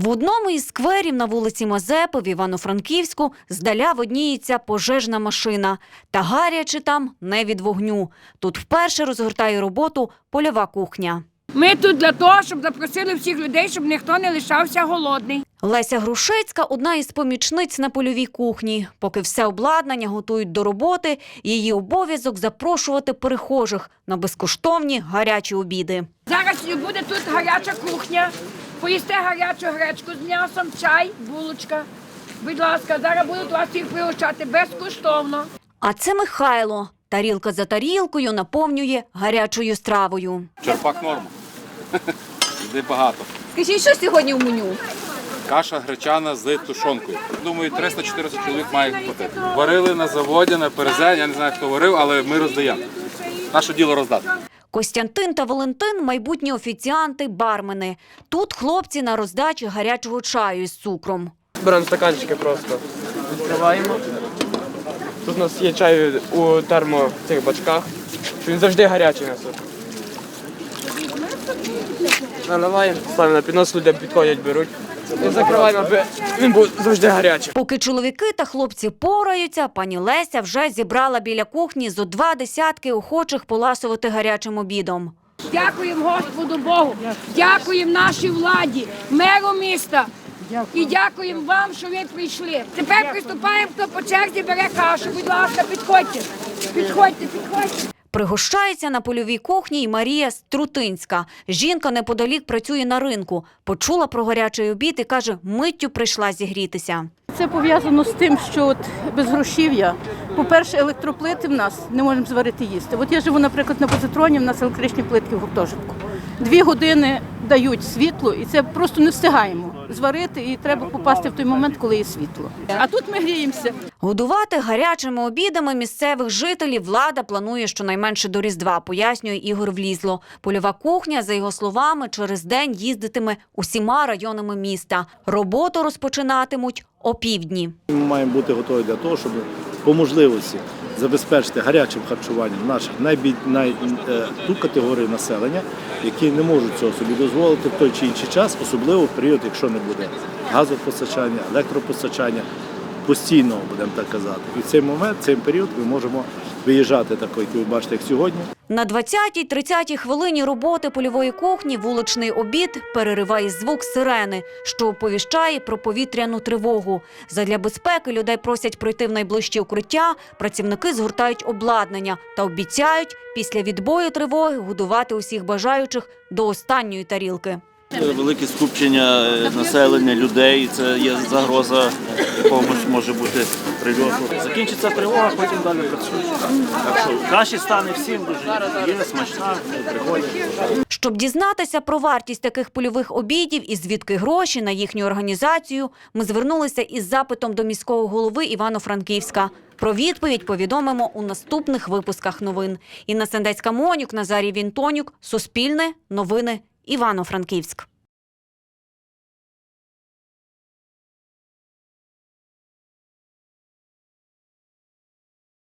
В одному із скверів на вулиці Мазепи в Івано-Франківську здаля видніється пожежна машина. Та гаряче там не від вогню. Тут вперше розгортає роботу польова кухня. Ми тут для того, щоб запросили всіх людей, щоб ніхто не лишався голодний. Леся Грушецька одна із помічниць на польовій кухні. Поки все обладнання готують до роботи, її обов'язок запрошувати перехожих на безкоштовні гарячі обіди. Зараз буде тут гаряча кухня. Поїсте гарячу гречку з м'ясом, чай, булочка. Будь ласка, зараз будуть вас всіх пригощати безкоштовно. А це Михайло. Тарілка за тарілкою наповнює гарячою стравою. Черпак норма. Йде багато. Скажіть, що сьогодні в меню? Каша гречана з тушонкою. Думаю, 300-400 чоловік має хватити. Варили на заводі, на перезень, я не знаю, хто варив, але ми роздаємо. Наше діло роздати. Костянтин та Валентин майбутні офіціанти, бармени. Тут хлопці на роздачі гарячого чаю із цукром. Беремо стаканчики просто. Відкриваємо. Тут у нас є чай у термо цих бачках. Він завжди гарячий у нас. Наливаємо, ставимо на піднос, люди підходять, беруть. І закриваємо, аби він був завжди гарячий. Поки чоловіки та хлопці пораються, пані Леся вже зібрала біля кухні зо два десятки охочих поласувати гарячим обідом. Дякуємо Господу Богу, дякуємо нашій владі, меру міста. І дякуємо вам, що ви прийшли. Тепер приступаємо, хто по черзі бере кашу. Будь ласка, підходьте. Підходьте, підходьте. Пригощається на польовій кухні й Марія Струтинська. Жінка неподалік працює на ринку. Почула про гарячий обід і каже, миттю прийшла зігрітися. Це пов'язано з тим, що от без грошів'я, по-перше, електроплити в нас не можемо зварити їсти. От я живу, наприклад, на позитроні, в нас електричні плитки в гуртожитку. Дві години дають світло, і це просто не встигаємо зварити, і треба попасти в той момент, коли є світло. А тут ми гріємося. Годувати гарячими обідами місцевих жителів влада планує щонайменше до Різдва, пояснює Ігор Влізло. Польова кухня, за його словами, через день їздитиме усіма районами міста. Роботу розпочинатимуть опівдні. Ми маємо бути готові для того, щоб по можливості забезпечити гарячим харчуванням наших найбід... най... е, ту категорію населення, які не можуть цього собі дозволити в той чи інший час, особливо в період, якщо не буде газопостачання, електропостачання, постійного, будемо так казати. І в цей момент, в цей період ми можемо виїжджати такий, як ви бачите, як сьогодні. На 20-30 хвилині роботи польової кухні вуличний обід перериває звук сирени, що оповіщає про повітряну тривогу. Задля безпеки людей просять пройти в найближче укриття. Працівники згортають обладнання та обіцяють після відбою тривоги годувати усіх бажаючих до останньої тарілки. Велике скупчення е, населення, людей. Це є загроза якомусь може бути прильоту. Закінчиться тривога, потім далі працюють. Так що каші стане всім дуже є смачна, приходять. Щоб дізнатися про вартість таких польових обідів і звідки гроші на їхню організацію, ми звернулися із запитом до міського голови Івано-Франківська. Про відповідь повідомимо у наступних випусках новин. Інна Сендецька Монюк, Назарій Вінтонюк, Суспільне, Новини, Івано-Франківськ.